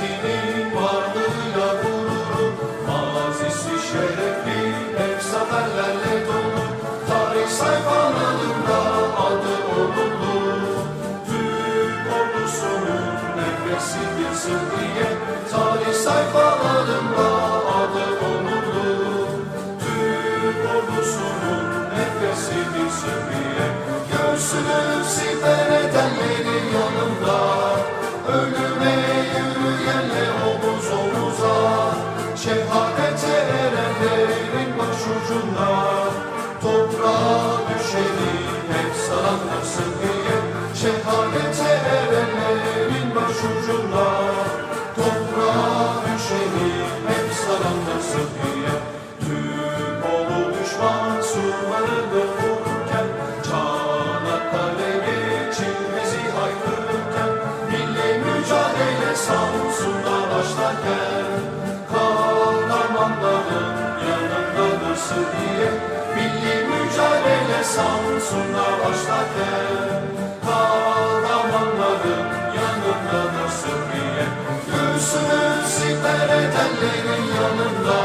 Gazi'nin varlığıyla gururu Mazisi şerefli hep dolu. Tarih sayfalarında adı onurlu Türk ordusunun nefesi bilsin diye Tarih sayfalarında adı onurlu Türk ordusunun nefesi bilsin diye Göğsünü sipere ucunda Toprağa düşeni hep salanırsın diye. Şehadete erenlerin başucunda Toprağa düşeni hep salanırsın diye. Tüm oğlu düşman sularını vururken Çanakkale'yi Çilmez'i haykırırken Milli mücadele savunsunda başlarken. Sıhhiye Milli mücadele Samsun'da başlarken Kahramanların yanındadır Sıhhiye Göğsünü siper edenlerin yanında.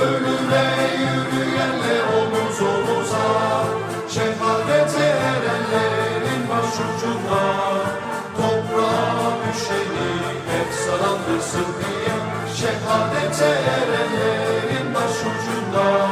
Ölüme yürüyenle omuz omuza. Şehadete erenlerin başucunda. Toprağa düşeni hep sarandır Sıhhiye Şehadete erenlerin başucunda